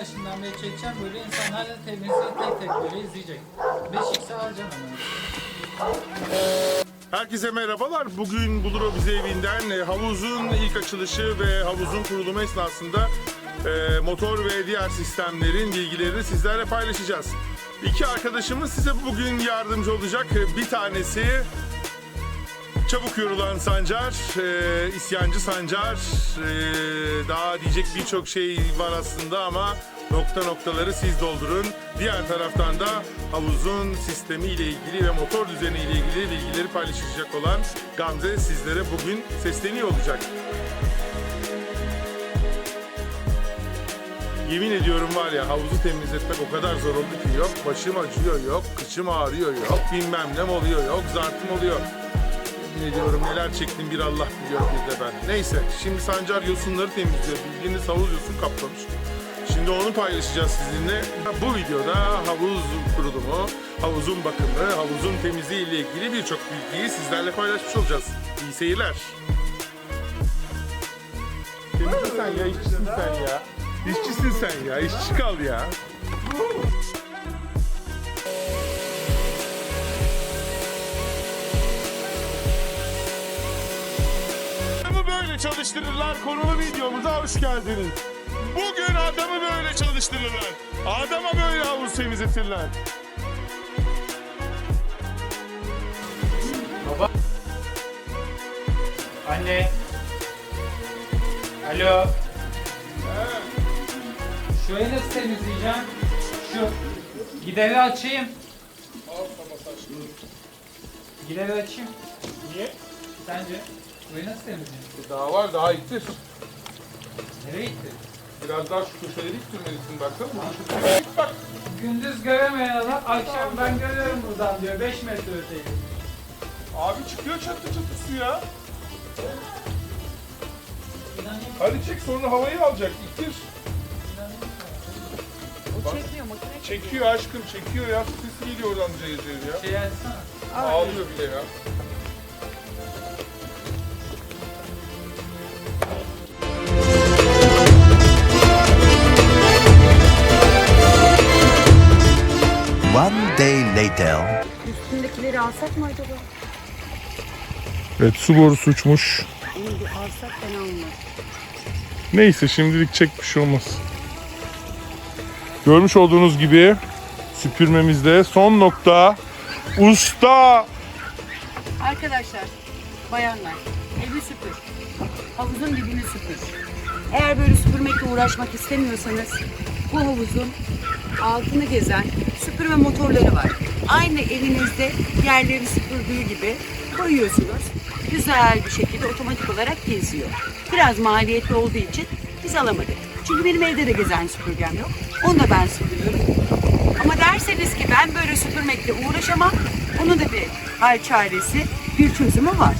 başından beri çekeceğim böyle insanlar da temizliği tek tek böyle izleyecek. 5x'e harcamam. Herkese merhabalar. Bugün Buluro Bize evinden e, havuzun ilk açılışı ve havuzun kurulumu esnasında e, motor ve diğer sistemlerin bilgilerini sizlerle paylaşacağız. İki arkadaşımız size bugün yardımcı olacak. Bir tanesi Çabuk yorulan Sancar, e, isyancı Sancar. E, daha diyecek birçok şey var aslında ama nokta noktaları siz doldurun. Diğer taraftan da havuzun sistemi ile ilgili ve motor düzeni ile ilgili bilgileri paylaşacak olan Gamze sizlere bugün sesleniyor olacak. Yemin ediyorum var ya havuzu temizletmek o kadar zor oldu ki yok başım acıyor yok kıçım ağrıyor yok bilmem ne oluyor yok zartım oluyor. Yemin ediyorum neler çektim bir Allah biliyor bir de ben. Neyse şimdi Sancar yosunları temizliyor. Bildiğiniz havuz yosun kaplamış. Şimdi onu paylaşacağız sizinle. Bu videoda havuz kurulumu, havuzun bakımı, havuzun temizliği ile ilgili birçok bilgiyi sizlerle paylaşmış olacağız. İyi seyirler. Temizsin sen ya, işçisin sen ya. İşçisin sen ya, işçi kal ya. Böyle çalıştırırlar konulu videomuza hoş geldiniz. Bugün adamı böyle çalıştırırlar. Adama böyle havuz temizletirler. Anne. Alo. Şurayı nasıl temizleyeceğim? Şu. Gideri açayım. Gideri açayım. Niye? Sence? Burayı nasıl temizleyeyim? Daha var daha ittir. Nereye gitti? Biraz daha şu köşeleri ittirmelisin baksana. Bu bak. Gündüz göremeyen adam akşam ben görüyorum buradan diyor 5 metre öteyim. Abi çıkıyor çatı çatı su ya. Hadi çek sonra havayı alacak. İttir. O çekmiyor makine. Çekiyor aşkım çekiyor ya. Sesi geliyor oradan cayır cayır ya. Şey açsana. Ağlıyor bile ya. Later. Üstündekileri alsak mı acaba? Evet su borusu uçmuş. Onu bir alsak fena olmaz. Neyse şimdilik çek bir şey olmaz. Görmüş olduğunuz gibi süpürmemizde son nokta usta. Arkadaşlar, bayanlar, evi süpür. Havuzun dibini süpür. Eğer böyle süpürmekle uğraşmak istemiyorsanız bu havuzun altını gezen süpürme motorları var. Aynı elinizde yerleri süpürdüğü gibi koyuyorsunuz. Güzel bir şekilde otomatik olarak geziyor. Biraz maliyetli olduğu için biz alamadık. Çünkü benim evde de gezen süpürgem yok. Onu da ben süpürüyorum. Ama derseniz ki ben böyle süpürmekle uğraşamam. Onun da bir hal çaresi, bir çözümü var.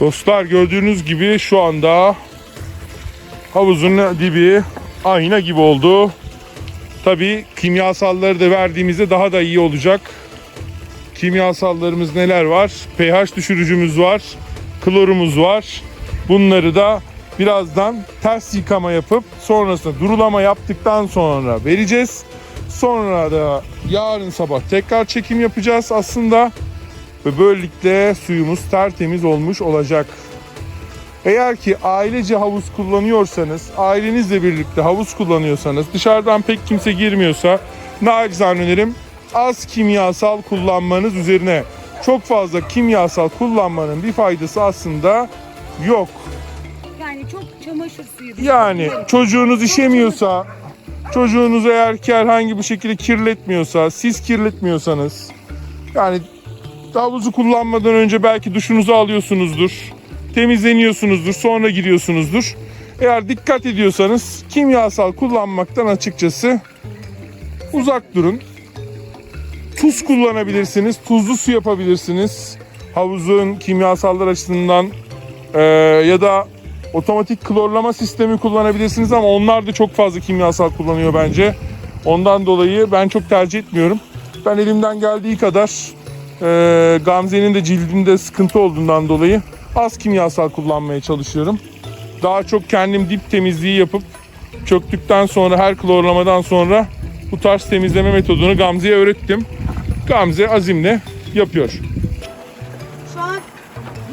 Dostlar gördüğünüz gibi şu anda havuzun dibi ayna gibi oldu. Tabi kimyasalları da verdiğimizde daha da iyi olacak. Kimyasallarımız neler var? pH düşürücümüz var. Klorumuz var. Bunları da birazdan ters yıkama yapıp sonrasında durulama yaptıktan sonra vereceğiz. Sonra da yarın sabah tekrar çekim yapacağız aslında. Ve böylelikle suyumuz tertemiz olmuş olacak. Eğer ki ailece havuz kullanıyorsanız, ailenizle birlikte havuz kullanıyorsanız, dışarıdan pek kimse girmiyorsa nacizane önerim az kimyasal kullanmanız üzerine. Çok fazla kimyasal kullanmanın bir faydası aslında yok. Yani çok çamaşır suyu. Yani çocuğunuz işemiyorsa, çocuğunuz eğer ki herhangi bir şekilde kirletmiyorsa, siz kirletmiyorsanız, yani havuzu kullanmadan önce belki duşunuzu alıyorsunuzdur, temizleniyorsunuzdur, sonra giriyorsunuzdur. Eğer dikkat ediyorsanız kimyasal kullanmaktan açıkçası uzak durun. Tuz kullanabilirsiniz, tuzlu su yapabilirsiniz. Havuzun kimyasallar açısından ee, ya da otomatik klorlama sistemi kullanabilirsiniz ama onlar da çok fazla kimyasal kullanıyor bence. Ondan dolayı ben çok tercih etmiyorum. Ben elimden geldiği kadar e, Gamze'nin de cildinde sıkıntı olduğundan dolayı az kimyasal kullanmaya çalışıyorum. Daha çok kendim dip temizliği yapıp Çöktükten sonra her klorlamadan sonra bu tarz temizleme metodunu Gamze'ye öğrettim. Gamze azimle yapıyor. Şu an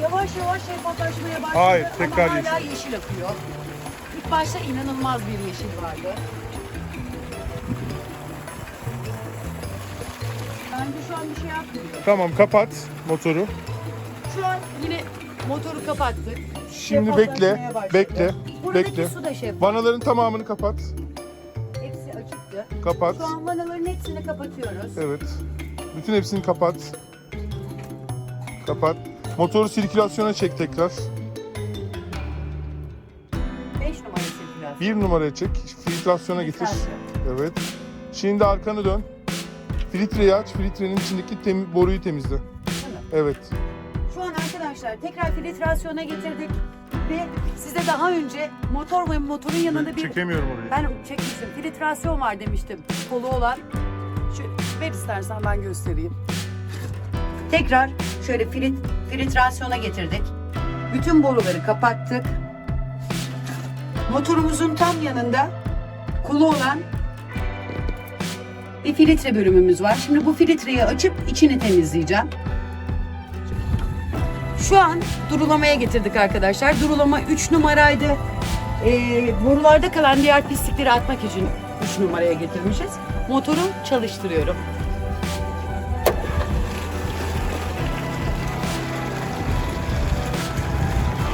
yavaş yavaş şeffaflaşmaya başladı Hayır, tekrar ama hala yeşil akıyor. İlk başta inanılmaz bir yeşil vardı. Bence şu an bir şey yapmıyor. Tamam kapat motoru. Şu an yine motoru kapattık. Şimdi bekle, başladı. bekle, Buradaki bekle. su da şeffaf. Vanaların tamamını kapat. Hepsi açıktı. Kapat. Şu an vanaların hepsini kapatıyoruz. Evet. Bütün hepsini kapat. Kapat. Motoru sirkülasyona çek tekrar. 5 numara sirkülasyon. Bir numaraya çek. Filtrasyona getir. Evet. Şimdi arkanı dön. Filtreyi aç. Filtrenin içindeki temi- boruyu temizle. Evet. Arkadaşlar tekrar filtrasyona getirdik ve size daha önce motor ve motorun yanında bir Çekemiyorum orayı. ben çekmiştim. Filtrasyon var demiştim. Kolu olan. Şu ver istersen ben göstereyim. Tekrar şöyle filit, filtrasyona getirdik. Bütün boruları kapattık. Motorumuzun tam yanında kolu olan bir filtre bölümümüz var. Şimdi bu filtreyi açıp içini temizleyeceğim. Şu an durulamaya getirdik arkadaşlar. Durulama 3 numaraydı. Ee, borularda kalan diğer pislikleri atmak için 3 numaraya getirmişiz. Motoru çalıştırıyorum.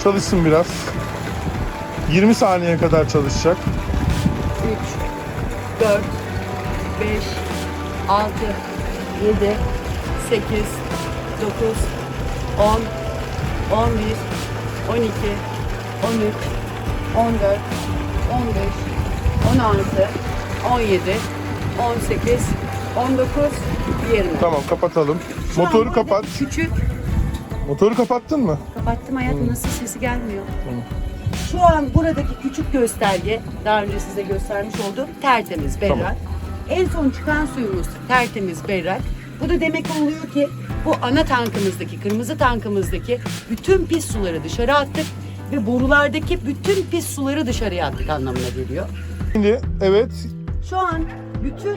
Çalışsın biraz. 20 saniye kadar çalışacak. 3, 4, 5, 6, 7, 8, 9, 10, 11, 12, 13, 14, 15, 16, 17, 18, 19, 20. Tamam kapatalım. Şu an Motoru burada kapat. Küçük. Motoru kapattın mı? Kapattım hayatım nasıl sesi gelmiyor. Şu an buradaki küçük gösterge daha önce size göstermiş olduğum tertemiz berrak. Tamam. En son çıkan suyumuz tertemiz berrak. Bu da demek oluyor ki bu ana tankımızdaki, kırmızı tankımızdaki bütün pis suları dışarı attık ve borulardaki bütün pis suları dışarıya attık anlamına geliyor. Şimdi evet Şu an bütün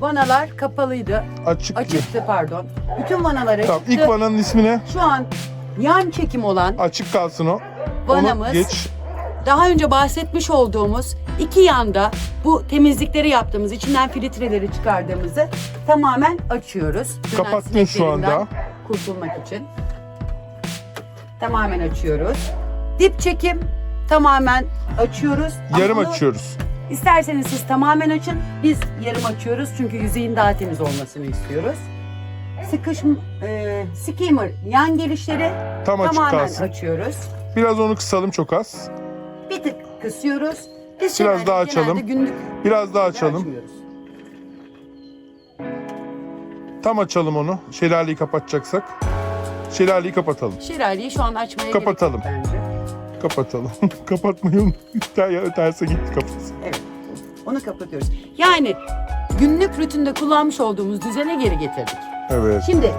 vanalar kapalıydı. açık. Açıktı pardon. Bütün vanalar açıktı. Tamam ilk vananın ismi ne? Şu an yan çekim olan Açık kalsın o. Vanamız. Onu geç. Daha önce bahsetmiş olduğumuz iki yanda bu temizlikleri yaptığımız, içinden filtreleri çıkardığımızı tamamen açıyoruz. Dönen Kapattın şu anda. Kurtulmak için. Tamamen açıyoruz. Dip çekim tamamen açıyoruz. Ama Yarım bunu açıyoruz. İsterseniz siz tamamen açın. Biz yarım açıyoruz çünkü yüzeyin daha temiz olmasını istiyoruz. Sıkış, e, skimmer yan gelişleri Tam açık tamamen kalsın. açıyoruz. Biraz onu kısalım çok az. Bir tık kısıyoruz. Biz Biraz daha açalım. Günlük Biraz daha açalım. açmıyoruz. Tam açalım onu. Şelaleyi kapatacaksak. Şelaleyi kapatalım. Şelaleyi şu an açmaya Kapatalım. gerek yok bence. Kapatalım. Kapatmayı unut. Ya öterse gitti kapatsın. Evet. Onu kapatıyoruz. Yani günlük rutinde kullanmış olduğumuz düzene geri getirdik. Evet. Şimdi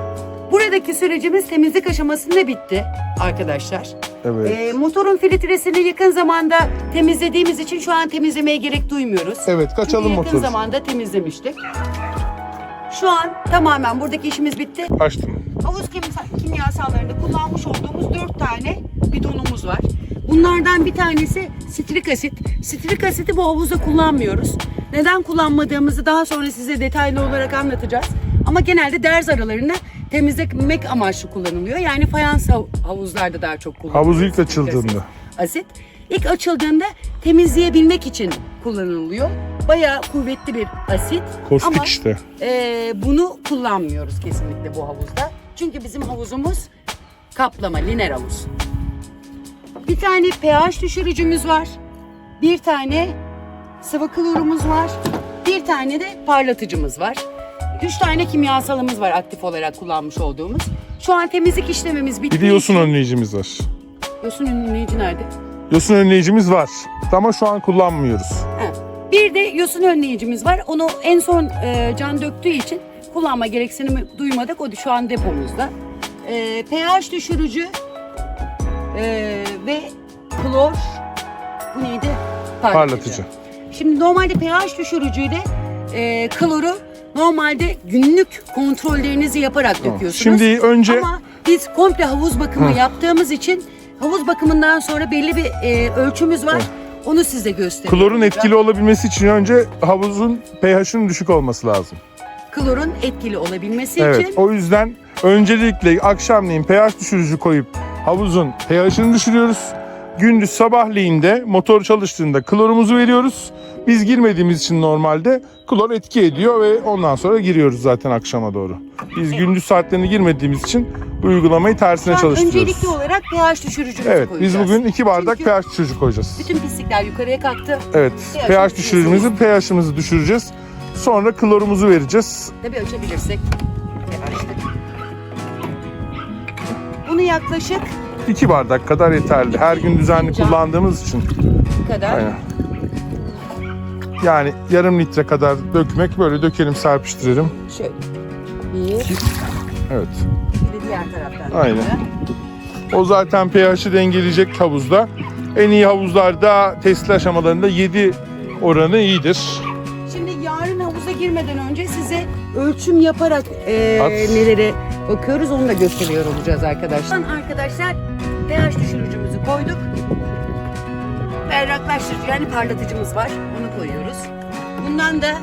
buradaki sürecimiz temizlik aşamasında bitti arkadaşlar. Evet. Ee, motorun filtresini yakın zamanda temizlediğimiz için şu an temizlemeye gerek duymuyoruz. Evet kaçalım Çünkü yakın motoru. zamanda temizlemiştik. Şu an tamamen buradaki işimiz bitti. Açtım. Havuz kimya- kimyasallarında kullanmış olduğumuz dört tane bidonumuz var. Bunlardan bir tanesi sitrik asit. Sitrik asiti bu havuzda kullanmıyoruz. Neden kullanmadığımızı daha sonra size detaylı olarak anlatacağız. Ama genelde derz aralarını temizlemek amaçlı kullanılıyor. Yani fayans hav- havuzlarda daha çok kullanılıyor. Havuz ilk açıldığında. asit. İlk açıldığında temizleyebilmek için kullanılıyor. Bayağı kuvvetli bir asit. Kostik Ama işte. ee, bunu kullanmıyoruz kesinlikle bu havuzda. Çünkü bizim havuzumuz kaplama, liner havuz. Bir tane pH düşürücümüz var. Bir tane sıvı klorumuz var. Bir tane de parlatıcımız var. Üç tane kimyasalımız var aktif olarak kullanmış olduğumuz. Şu an temizlik işlemimiz bitti. Bir de yosun önleyicimiz var. Yosun önleyici nerede? Yosun önleyicimiz var. Ama şu an kullanmıyoruz. Ha. Bir de yosun önleyicimiz var. Onu en son e, can döktüğü için kullanma gereksinimi duymadık. O da şu an depomuzda. E, pH düşürücü e, ve klor bu neydi? Parlatıcı. Şimdi normalde pH düşürücüyle e, kloru normalde günlük kontrollerinizi yaparak döküyorsunuz. Şimdi önce Ama biz komple havuz bakımı yaptığımız için havuz bakımından sonra belli bir e, ölçümüz var. Onu size göstereyim. klorun etkili olabilmesi için önce havuzun pH'inin düşük olması lazım. Klorun etkili olabilmesi Evet. için O yüzden öncelikle akşamleyin pH düşürücü koyup havuzun pH'ini düşürüyoruz. Gündüz sabahleyin de motor çalıştığında klorumuzu veriyoruz. Biz girmediğimiz için normalde klor etki ediyor ve ondan sonra giriyoruz zaten akşama doğru. Biz gündüz saatlerine girmediğimiz için uygulamayı tersine şu an çalıştırıyoruz. öncelikli olarak pH düşürücümüzü Evet, koyacağız. biz bugün iki bardak Çünkü pH düşürücü koyacağız. bütün pislikler yukarıya kalktı. Evet, pH düşürücümüzü, pH'imizi düşüreceğiz. Sonra klorumuzu vereceğiz. Tabii açabilirsek. pH'te. Bunu yaklaşık İki bardak kadar yeterli. Her gün düzenli kullandığımız için. bu kadar. Aynen. Yani yarım litre kadar dökmek böyle dökelim serpiştirelim. Şöyle. Bir, Evet. bir de diğer taraftan. Aynen. O zaten pH'i dengeleyecek havuzda. En iyi havuzlarda testli aşamalarında 7 oranı iyidir. Şimdi yarın havuza girmeden önce size ölçüm yaparak e, At. nelere bakıyoruz onu da gösteriyor olacağız arkadaşlar. Arkadaşlar pH düşürücümüzü koyduk. Berraklaştırıcı yani parlatıcımız var. Onu. Bundan da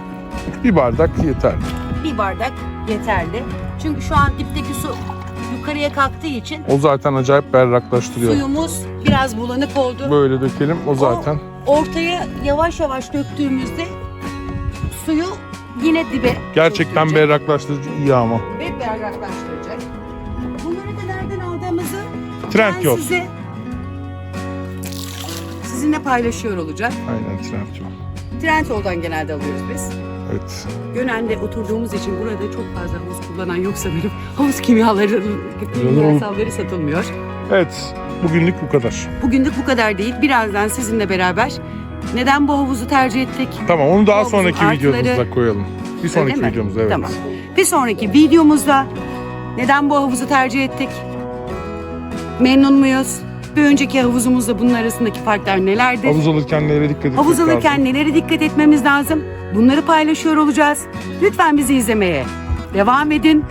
Bir bardak yeterli. bir bardak yeterli. Çünkü şu an dipteki su yukarıya kalktığı için O zaten acayip berraklaştırıyor. suyumuz biraz bulanık oldu. Böyle dökelim o zaten. Ortaya yavaş yavaş döktüğümüzde suyu yine dibe Gerçekten çöktürecek berraklaştırıcı iyi ama. ve berraklaştıracak. Bunları da nereden aldığımızı ben Trendyol. size sizinle paylaşıyor olacak. Aynen Trendyol. Trendyol'dan genelde alıyoruz biz. Evet. Gönen'de oturduğumuz için burada çok fazla havuz kullanan yok sanırım. Havuz kimyaları, kimyasalları satılmıyor. Evet. Bugünlük bu kadar. Bugünlük bu kadar değil. Birazdan sizinle beraber neden bu havuzu tercih ettik? Tamam onu daha sonraki artıları- videomuzda koyalım. Bir sonraki videomuzda evet. Tamam. Bir sonraki videomuzda neden bu havuzu tercih ettik? Memnun muyuz? Bir önceki havuzumuzla bunun arasındaki farklar nelerdir? Havuz alırken nelere dikkat etmek Havuz alırken lazım? nelere dikkat etmemiz lazım? Bunları paylaşıyor olacağız. Lütfen bizi izlemeye devam edin.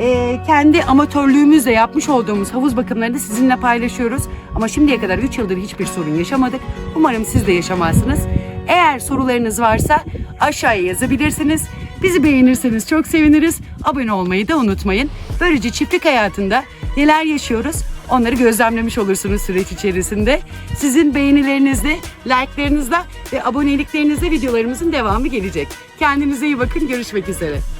Ee, kendi amatörlüğümüzle yapmış olduğumuz havuz bakımlarını sizinle paylaşıyoruz. Ama şimdiye kadar 3 yıldır hiçbir sorun yaşamadık. Umarım siz de yaşamazsınız. Eğer sorularınız varsa aşağıya yazabilirsiniz. Bizi beğenirseniz çok seviniriz. Abone olmayı da unutmayın. Böylece çiftlik hayatında neler yaşıyoruz onları gözlemlemiş olursunuz süreç içerisinde. Sizin beğenilerinizle, like'larınızla ve aboneliklerinizle videolarımızın devamı gelecek. Kendinize iyi bakın. Görüşmek üzere.